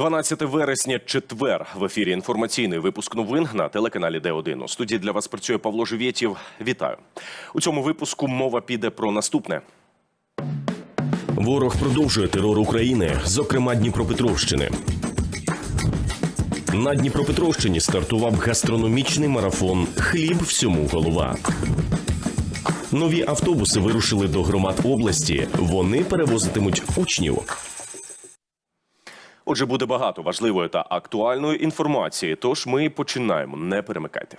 12 вересня, четвер. В ефірі інформаційний випуск новин на телеканалі Д1. У студії для вас працює Павло Живєтів. Вітаю. У цьому випуску мова піде про наступне. Ворог продовжує терор України, зокрема Дніпропетровщини. На Дніпропетровщині стартував гастрономічний марафон Хліб всьому голова. Нові автобуси вирушили до громад області. Вони перевозитимуть учнів. Отже, буде багато важливої та актуальної інформації. Тож ми починаємо. Не перемикайте.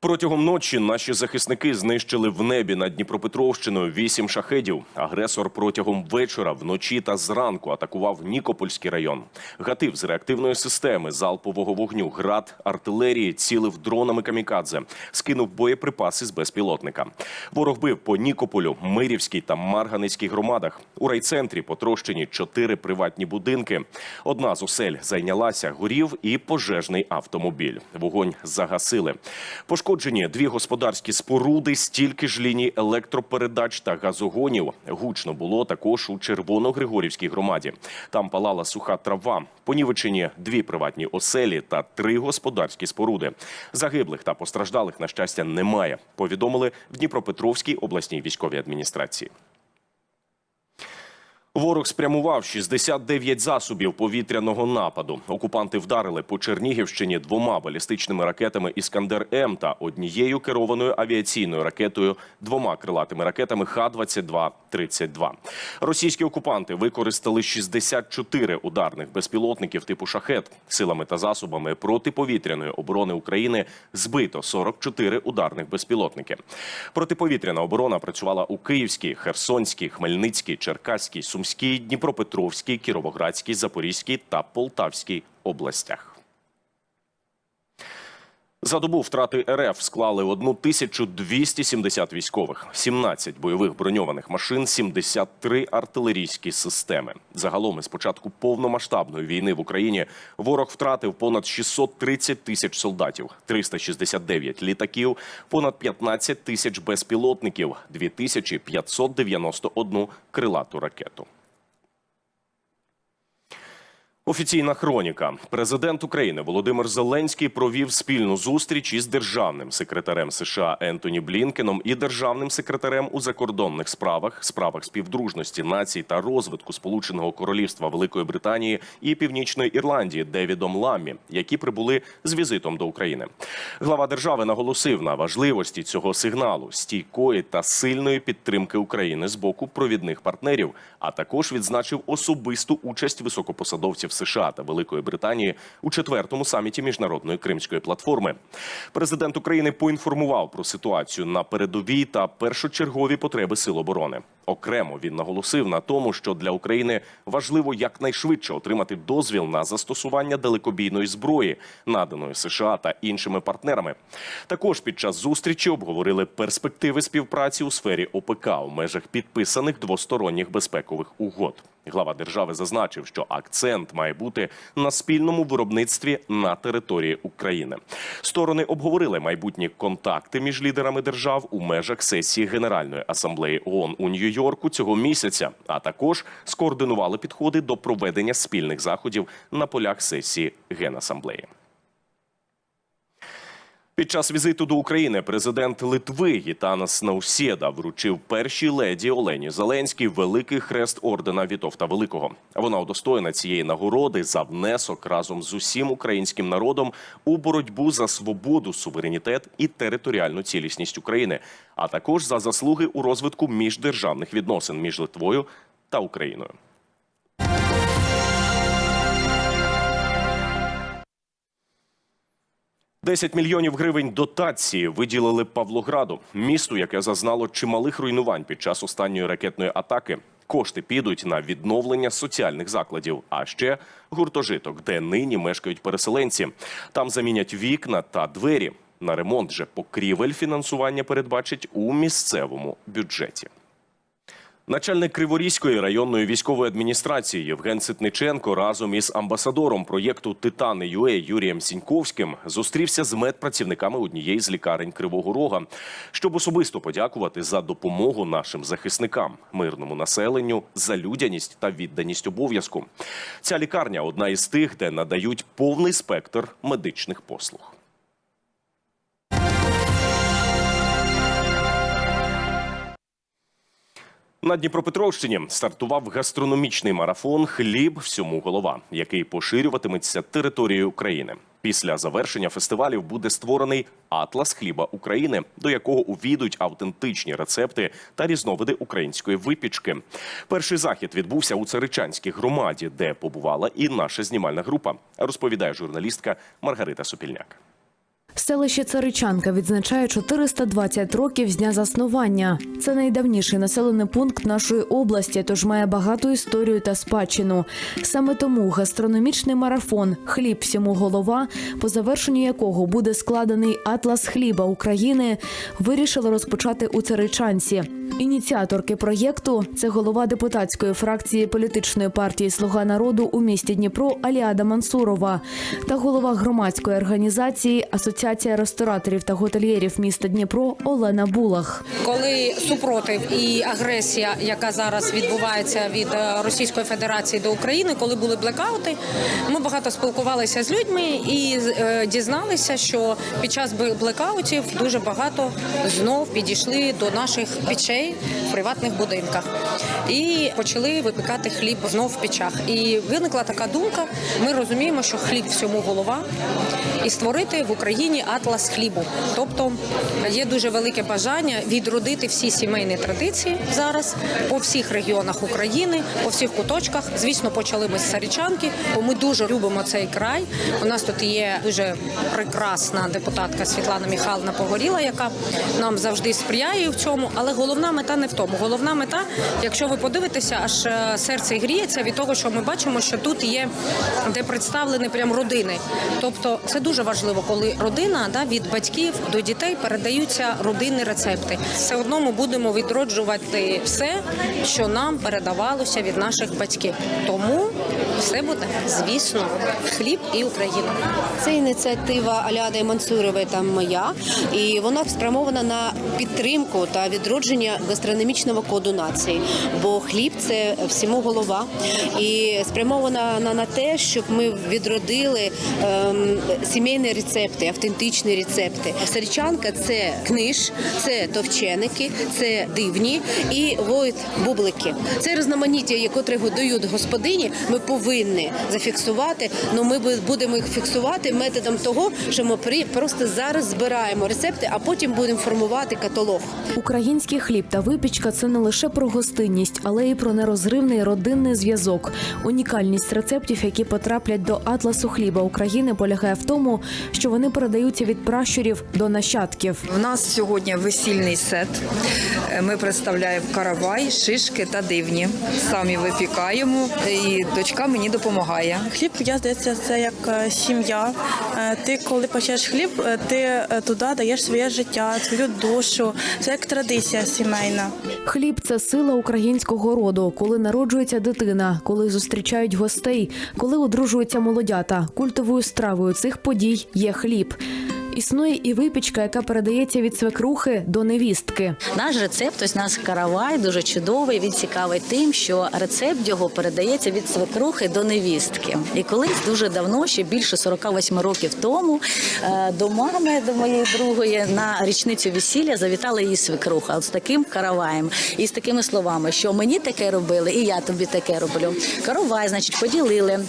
Протягом ночі наші захисники знищили в небі над Дніпропетровщиною вісім шахедів. Агресор протягом вечора, вночі та зранку атакував Нікопольський район. Гатив з реактивної системи залпового вогню, град артилерії цілив дронами камікадзе, скинув боєприпаси з безпілотника. Ворог бив по Нікополю, Мирівській та Марганицькій громадах. У райцентрі потрощені чотири приватні будинки. Одна з осель зайнялася, горів і пожежний автомобіль. Вогонь загасили. Пошкоджені дві господарські споруди, стільки ж ліній електропередач та газогонів. Гучно було також у Червоногригорівській громаді. Там палала суха трава. Понівечені дві приватні оселі та три господарські споруди. Загиблих та постраждалих, на щастя, немає. Повідомили в Дніпропетровській обласній військовій адміністрації. Ворог спрямував 69 засобів повітряного нападу. Окупанти вдарили по Чернігівщині двома балістичними ракетами Іскандер М та однією керованою авіаційною ракетою, двома крилатими ракетами Х-22-32. Російські окупанти використали 64 ударних безпілотників типу шахет. Силами та засобами протиповітряної оборони України збито 44 ударних безпілотники. Протиповітряна оборона працювала у Київській, Херсонській, Хмельницькій, Черкаській, Сумській, Дніпропетровській, Кіровоградській, Запорізькій та Полтавській областях. За добу втрати РФ склали 1270 військових, 17 бойових броньованих машин, 73 артилерійські системи. Загалом із початку повномасштабної війни в Україні ворог втратив понад 630 тисяч солдатів, 369 літаків, понад 15 тисяч безпілотників, 2591 крилату ракету. Офіційна хроніка. Президент України Володимир Зеленський провів спільну зустріч із державним секретарем США Ентоні Блінкеном і державним секретарем у закордонних справах, справах співдружності націй та розвитку Сполученого Королівства Великої Британії і Північної Ірландії Девідом Ламмі, які прибули з візитом до України. Глава держави наголосив на важливості цього сигналу, стійкої та сильної підтримки України з боку провідних партнерів, а також відзначив особисту участь високопосадовців США та Великої Британії у четвертому саміті міжнародної кримської платформи. Президент України поінформував про ситуацію на передовій та першочергові потреби сил оборони. Окремо він наголосив на тому, що для України важливо якнайшвидше отримати дозвіл на застосування далекобійної зброї, наданої США та іншими партнерами. Також під час зустрічі обговорили перспективи співпраці у сфері ОПК у межах підписаних двосторонніх безпекових угод. Глава держави зазначив, що акцент має бути на спільному виробництві на території України. Сторони обговорили майбутні контакти між лідерами держав у межах сесії Генеральної асамблеї ООН у Нью-Йорку цього місяця, а також скоординували підходи до проведення спільних заходів на полях сесії Генасамблеї. Під час візиту до України президент Литви Гітанас Наусєда вручив першій леді Олені Зеленській великий хрест ордена Вітовта Великого. Вона удостоєна цієї нагороди за внесок разом з усім українським народом у боротьбу за свободу, суверенітет і територіальну цілісність України, а також за заслуги у розвитку міждержавних відносин між Литвою та Україною. Десять мільйонів гривень дотації виділили Павлограду, місту, яке зазнало чималих руйнувань під час останньої ракетної атаки. Кошти підуть на відновлення соціальних закладів, а ще гуртожиток, де нині мешкають переселенці. Там замінять вікна та двері. На ремонт же покрівель фінансування передбачить у місцевому бюджеті. Начальник Криворізької районної військової адміністрації Євген Ситниченко разом із амбасадором проєкту Титани ЮЕ Юрієм Сіньковським зустрівся з медпрацівниками однієї з лікарень Кривого Рога, щоб особисто подякувати за допомогу нашим захисникам, мирному населенню, за людяність та відданість обов'язку. Ця лікарня одна із тих, де надають повний спектр медичних послуг. На Дніпропетровщині стартував гастрономічний марафон Хліб всьому голова, який поширюватиметься територією України. Після завершення фестивалів буде створений атлас хліба України, до якого увійдуть автентичні рецепти та різновиди української випічки. Перший захід відбувся у Царичанській громаді, де побувала і наша знімальна група. Розповідає журналістка Маргарита Сопільняк. Селище Царичанка відзначає 420 років з дня заснування. Це найдавніший населений пункт нашої області, тож має багату історію та спадщину. Саме тому гастрономічний марафон Хліб всьому голова, по завершенню якого буде складений атлас хліба України, вирішили розпочати у Царичанці. Ініціаторки проєкту це голова депутатської фракції політичної партії Слуга народу у місті Дніпро Аліада Мансурова та голова громадської організації Асоціація рестораторів та готельєрів міста Дніпро Олена Булах. коли супротив і агресія, яка зараз відбувається від е, Російської Федерації до України, коли були блекаути, ми багато спілкувалися з людьми і е, дізналися, що під час блекаутів дуже багато знов підійшли до наших печей в приватних будинках і почали випікати хліб знов в печах. І виникла така думка. Ми розуміємо, що хліб всьому голова, і створити в Україні атлас хлібу. Тобто є дуже велике бажання відродити всі сімейні традиції зараз по всіх регіонах України, по всіх куточках. Звісно, почали ми з Сарічанки, бо ми дуже любимо цей край. У нас тут є дуже прекрасна депутатка Світлана Михайловна Погоріла, яка нам завжди сприяє в цьому. Але головна мета не в тому. Головна мета, якщо ви подивитеся, аж е, серце гріється від того, що ми бачимо, що тут є де представлені прям родини. Тобто це дуже важливо, коли родина да, від батьків до дітей передаються родинні рецепти. Все одно ми будемо відроджувати все, що нам передавалося від наших батьків. Тому все буде, звісно, хліб і Україна. Це ініціатива Аляди Мансурової та моя, і вона спрямована на підтримку та відродження гастрономічного коду нації. Бо хліб це всьому голова, і спрямована на, те, щоб ми відродили ем, сімейні рецепти, автентичні рецепти. Сарічанка це книж, це товченики, це дивні і воїт бублики. Це різноманіття, яке годують господині. Ми повинні зафіксувати. Ну ми будемо їх фіксувати методом того, що ми просто зараз збираємо рецепти, а потім будемо формувати каталог. Український хліб та випічка це не лише про гостинність, але й про нерозривний родинний зв'язок. Унікальність рецептів, які потраплять до атласу хліба України, полягає в тому, що вони передаються від пращурів до нащадків. У нас сьогодні весільний сет. Ми представляємо каравай, шишки та дивні. Самі випікаємо, і дочка мені допомагає. Хліб, я здається, це як е, сім'я. Е, Ти коли печеш хліб, е, ти туди даєш своє життя, свою душу. Це як традиція сімейна. Хліб це сила українського роду, коли народжується дитина, коли зустрічають гостей, коли одружуються молодята. Культовою стравою цих подій є хліб. Існує і випічка, яка передається від свекрухи до невістки. Наш рецепт, ось наш каравай, дуже чудовий. Він цікавий тим, що рецепт його передається від свекрухи до невістки. І колись дуже давно, ще більше 48 років тому, е, до мами, до моєї другої, на річницю весілля завітала її свекруха з таким караваєм і з такими словами, що мені таке робили, і я тобі таке роблю. Каравай, значить, поділили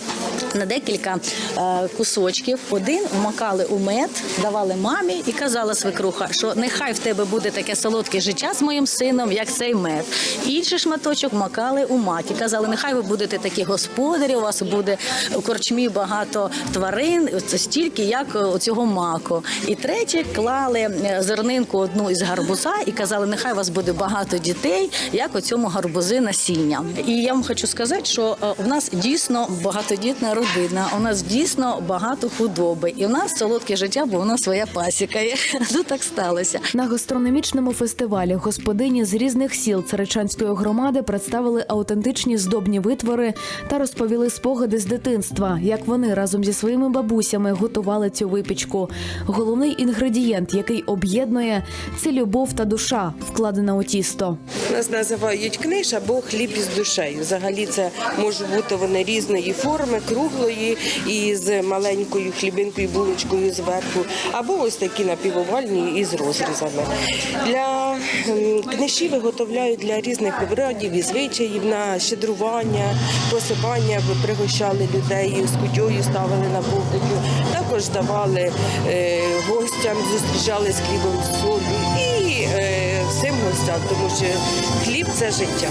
на декілька е, кусочків. Один вмакали у мед, давали мамі і казала свекруха, що нехай в тебе буде таке солодке життя з моїм сином, як цей мед. Інший шматочок вмакали у мак і казали, нехай ви будете такі господарі, у вас буде у корчмі багато тварин, це стільки, як цього маку. І третє клали е, зернинку одну із гарбуза і казали, нехай у вас буде багато дітей, як у цьому гарбузи насіння. І я вам хочу сказати, що е, в нас дійсно багатодітна родина, у нас дійсно багато худоби, і у нас солодке життя, бо у нас своя пасіка є. Ну так сталося. На гастрономічному фестивалі господині з різних сіл Царичанської громади представили аутентичні здобні витвори та розповіли спогади з дитинства, як вони разом зі своїми бабусями готували цю випічку. Головний інгредієнт, який об'єднує, це любов та душа, вкладена у тісто. Нас називають книж або хліб із душею. Взагалі це можуть бути вони різної форми, круглої і з маленькою хлібинкою, булочкою зверху, або ось такі напівовальні із розрізами. Для ем, книжі виготовляють для різних обрядів і звичаїв на щедрування, посипання, пригощали людей з кутьою, ставили на покутю. Також давали е, гостям, зустрічали з хлібом солі і е, всім гостям, тому що хліб це життя.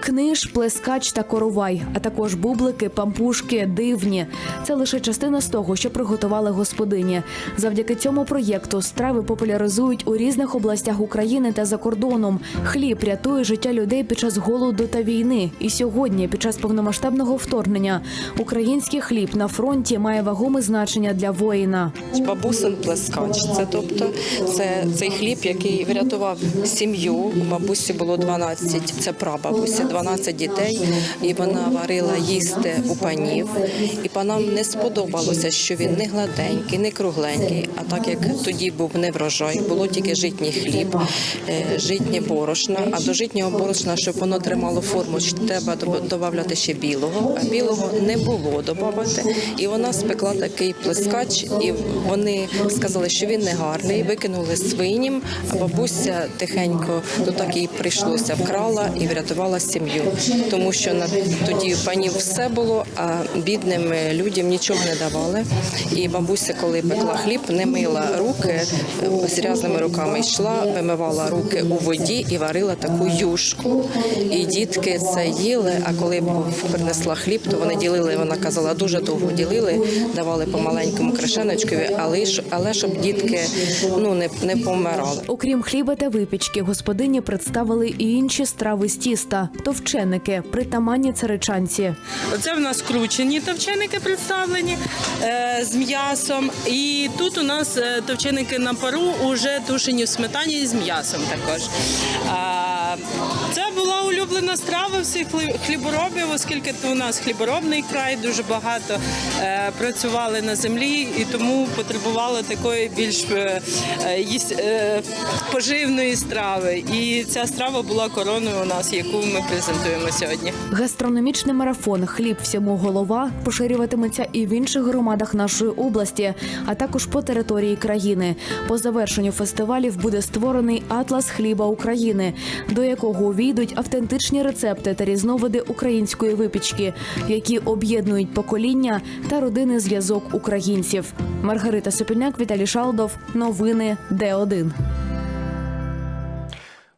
Книж, плескач та коровай, а також бублики, пампушки, дивні. Це лише частина з того, що приготували господині. Завдяки цьому проєкту страви популяризують у різних областях України та за кордоном. Хліб рятує життя людей під час голоду та війни. І сьогодні, під час повномасштабного вторгнення, український хліб на фронті має вагоме значення для воїна. Бабусин плескач. Це тобто це цей хліб, який врятував сім'ю. У бабусі було 12, це прабабусі, 12 дітей, і вона варила їсти у панів. І панам не сподобалося, що він не гладенький, не кругленький. А так як тоді був не врожай, було тільки житній хліб, е, житнє борошна. А до житнього борошна, щоб воно тримало форму, треба додавати ще білого. А білого не було додавати. І вона спекла такий плескач, і вони сказали, що він не гарний, викинули свиням, а бабуся тихенько ну так їй прийшлося, вкрала і врятувала сім'ю, тому що на тоді панів все було, а бідним людям нічого не давали. І бабуся, коли пекла хліб, не мила руки з грязними руками йшла, вимивала руки у воді і варила таку юшку. І дітки це їли. А коли принесла хліб, то вони ділили. Вона казала, дуже довго ділили, давали по маленькому крашеночкові, але але щоб дітки ну не, не помирали. Окрім хліба та випічки, господині представили і інші страви з тіста товченики, притаманні царичанці. Оце в нас кручені товченики представлені е, з м'ясом. І тут у нас е, товченики на пару уже тушені в сметані з м'ясом також. Е, це була улюблена страва всіх хліборобів, оскільки у нас хліборобний край, дуже багато е, працювали на землі і тому потребували такої більш е, е, е, поживної страви. І ця страва була короною у нас, яку ми презентуємо сьогодні. Гастрономічний марафон Хліб всьому голова поширюватиметься і в інших громадах нашої області, а також по території країни. По завершенню фестивалів буде створений атлас хліба України, до якого увійдуть автентичні рецепти та різновиди української випічки, які об'єднують покоління та родинний зв'язок українців. Маргарита Сопільняк, Віталій Шалдов. Новини Д1.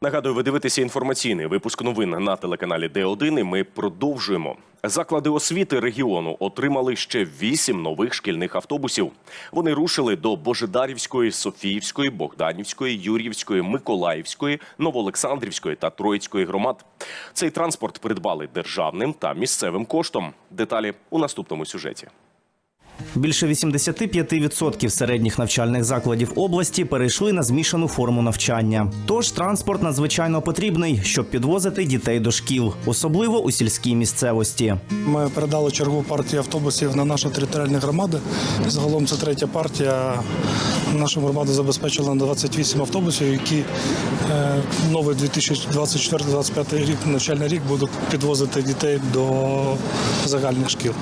Нагадую, ви дивитеся інформаційний випуск новин на телеканалі Д1. І ми продовжуємо. Заклади освіти регіону отримали ще вісім нових шкільних автобусів. Вони рушили до Божедарівської, Софіївської, Богданівської, Юр'ївської, Миколаївської, Новоолександрівської та Троїцької громад. Цей транспорт придбали державним та місцевим коштом. Деталі у наступному сюжеті. Більше 85% середніх навчальних закладів області перейшли на змішану форму навчання. Тож транспорт надзвичайно потрібний, щоб підвозити дітей до шкіл, особливо у сільській місцевості. Ми передали чергову партію автобусів на нашу територіальну громаду. Загалом це третя партія. Наша громада забезпечила на 28 автобусів, які е, новий 2024-2025 рік навчальний рік будуть підвозити дітей до загальних шкіл.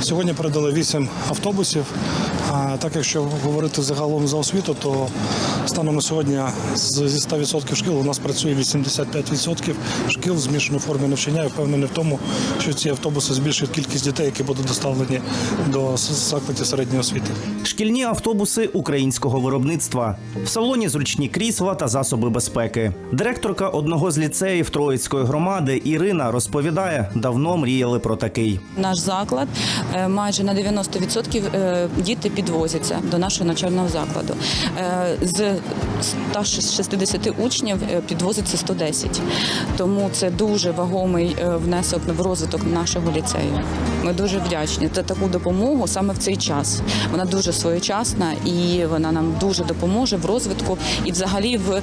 Сьогодні передали 8 автобусів. А так, якщо говорити загалом за освіту, то станом на сьогодні зі 100% шкіл у нас працює 85% шкіл в змішаній формі навчання. Я впевнений в тому, що ці автобуси збільшують кількість дітей, які будуть доставлені до закладів середньої освіти. Шкільні автобуси українського виробництва. В салоні зручні крісла та засоби безпеки. Директорка одного з ліцеїв Троїцької громади Ірина розповідає, давно мріяли про такий. Наш заклад е, майже на 90% е, діти підвозяться до нашого навчального закладу. Е, З 160 учнів е, підвозиться 110. Тому це дуже вагомий внесок в розвиток нашого ліцею. Ми дуже вдячні за таку допомогу саме в цей час. Вона дуже своєчасна і вона нам дуже допоможе в розвитку і взагалі в,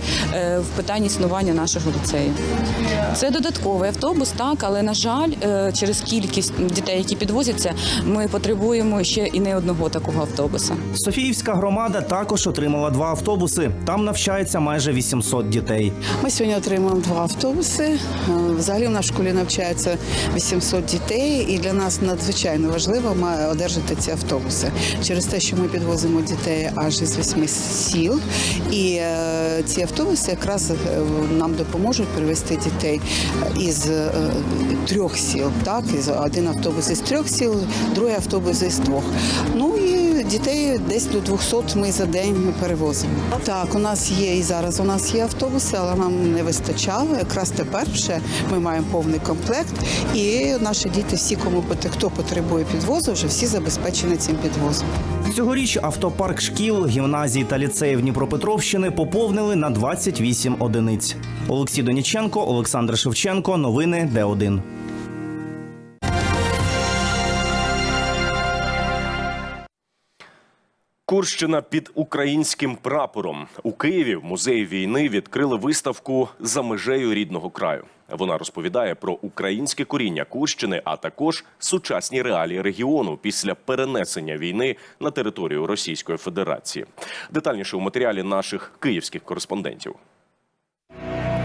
в питанні існування нашого ліцею. Це додатковий автобус, так, але на жаль, через кількість дітей, які підвозяться, ми потребуємо ще і не одного такого автобуса. Софіївська громада також отримала два автобуси. Там навчається майже 800 дітей. Ми сьогодні отримуємо два автобуси. Е, Взагалі в нашій школі навчається 800 дітей, і для нас надзвичайно важливо одержати ці автобуси через те, що ми підвозимо дітей аж із восьми сіл. І е, ці автобуси якраз е, нам допоможуть привезти дітей із трьох сіл. Так, із один автобус із трьох сіл, другий автобус із двох. Ну і дітей десь до 200 ми за день перевозимо. Так, у нас є і зараз у нас є автобуси, але нам не вистачало. Якраз тепер вже ми маємо повний комплект, і наші діти, всі, кому хто потребує підвозу, вже всі забезпечені цим підвозом. Цьогоріч автопарк шкіл, гімназій та ліцеїв Дніпропетровщини поповнили на 28 одиниць. Олексій Доніченко, Олександр Шевченко. Новини Д1. Курщина під українським прапором у Києві в музеї війни відкрили виставку за межею рідного краю. Вона розповідає про українське коріння Курщини, а також сучасні реалії регіону після перенесення війни на територію Російської Федерації. Детальніше у матеріалі наших київських кореспондентів.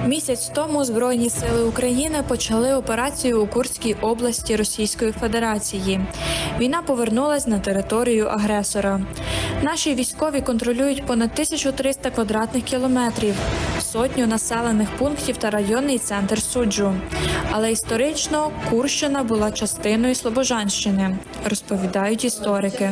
Місяць тому Збройні сили України почали операцію у Курській області Російської Федерації. Війна повернулась на територію агресора. Наші військові контролюють понад 1300 квадратних кілометрів, сотню населених пунктів та районний центр суджу. Але історично Курщина була частиною Слобожанщини, розповідають історики.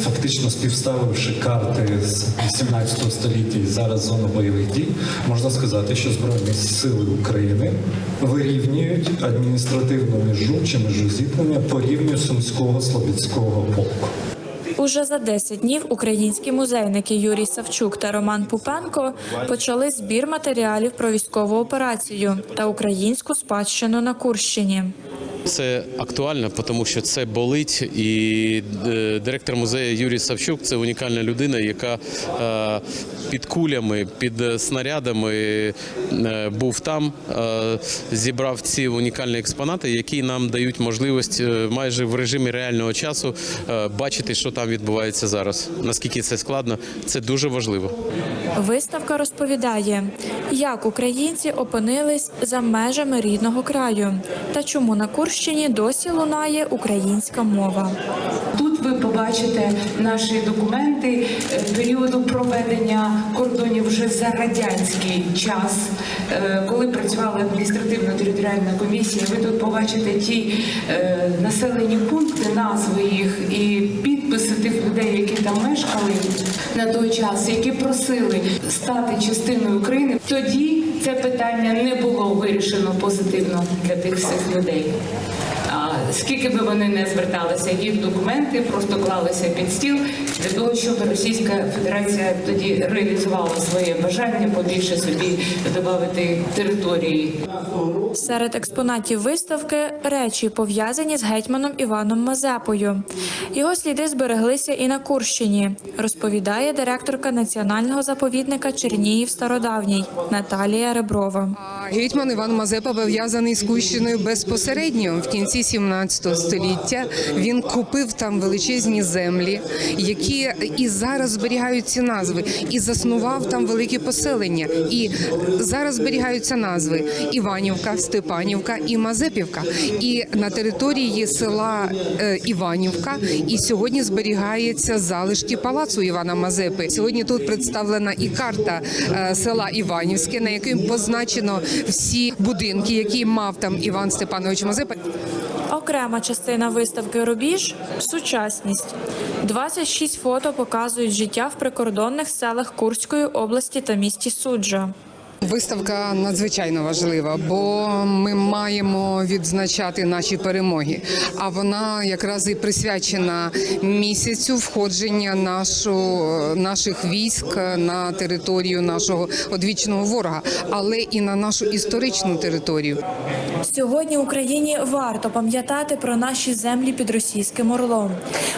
Фактично співставивши карти з 18 століття і зараз зону бойових дій, можна сказати, що Збройні сили України вирівнюють адміністративну межу чи межу зіткнення по рівню Сумського Слобідського полку. Уже за 10 днів українські музейники Юрій Савчук та Роман Пупенко почали збір матеріалів про військову операцію та українську спадщину на Курщині. Це актуально, тому що це болить. І е, директор музею Юрій Савчук це унікальна людина, яка е, під кулями, під е, снарядами був там, зібрав ці унікальні експонати, які нам дають можливість майже в режимі реального часу бачити, що там відбувається зараз. Наскільки це складно, це дуже важливо. Виставка розповідає, як українці опинились за межами рідного краю та чому на Курщині досі лунає українська мова. Ви побачите наші документи е, періоду проведення кордонів вже за радянський час, е, коли працювала адміністративно-територіальна комісія. Ви тут побачите ті е, населені пункти, назви їх і підписи тих людей, які там мешкали на той час, які просили стати частиною України. Тоді це питання не було вирішено позитивно для тих всіх людей. Скільки би вони не зверталися, їх документи просто клалися під стіл для того, щоб Російська Федерація тоді реалізувала своє бажання побільше собі додати території. Серед експонатів виставки речі пов'язані з гетьманом Іваном Мазепою. Його сліди збереглися і на Курщині, розповідає директорка національного заповідника Чернігів Стародавній Наталія Реброва. Гетьман Іван Мазепа пов'язаний з Кущиною безпосередньо в кінці 17 століття. Він купив там величезні землі, які і зараз зберігають ці назви, і заснував там великі поселення. І зараз зберігаються назви Іванівка, Степанівка і Мазепівка. І на території села е, Іванівка і сьогодні зберігається залишки палацу Івана Мазепи. Сьогодні тут представлена і карта е, села Іванівське, на якій позначено всі будинки, які мав там Іван Степанович Мазепа. Окрема частина виставки Рубіж сучасність. 26 фото показують життя в прикордонних селах Курської області та місті Суджа. Виставка надзвичайно важлива, бо ми маємо відзначати наші перемоги. А вона якраз і присвячена місяцю входження нашу, наших військ на територію нашого одвічного ворога, але і на нашу історичну територію. Сьогодні Україні варто пам'ятати про наші землі під російським орлом.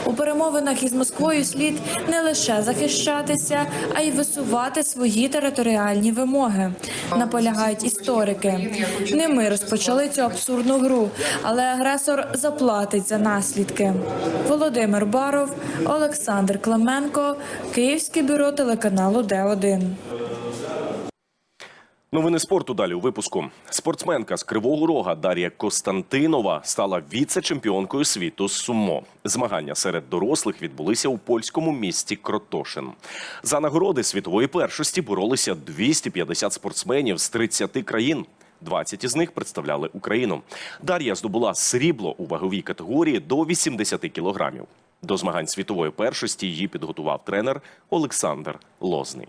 У перемовинах із Москвою слід не лише захищатися, а й висувати свої територіальні вимоги. Наполягають історики. Не ми розпочали цю абсурдну гру, але агресор заплатить за наслідки. Володимир Баров, Олександр Клименко, Київське бюро телеканалу Д1. Новини спорту далі у випуску. Спортсменка з Кривого Рога Дар'я Костантинова стала віце-чемпіонкою світу з сумо. Змагання серед дорослих відбулися у польському місті Кротошин. За нагороди світової першості боролися 250 спортсменів з 30 країн. 20 із них представляли Україну. Дар'я здобула срібло у ваговій категорії до 80 кілограмів. До змагань світової першості її підготував тренер Олександр Лозний.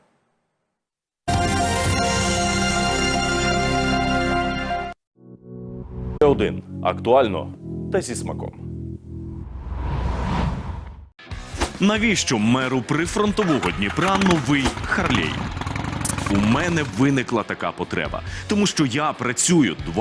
Д1. актуально та зі смаком. Навіщо меру прифронтового Дніпра новий Харлей? У мене виникла така потреба, тому що я працюю два.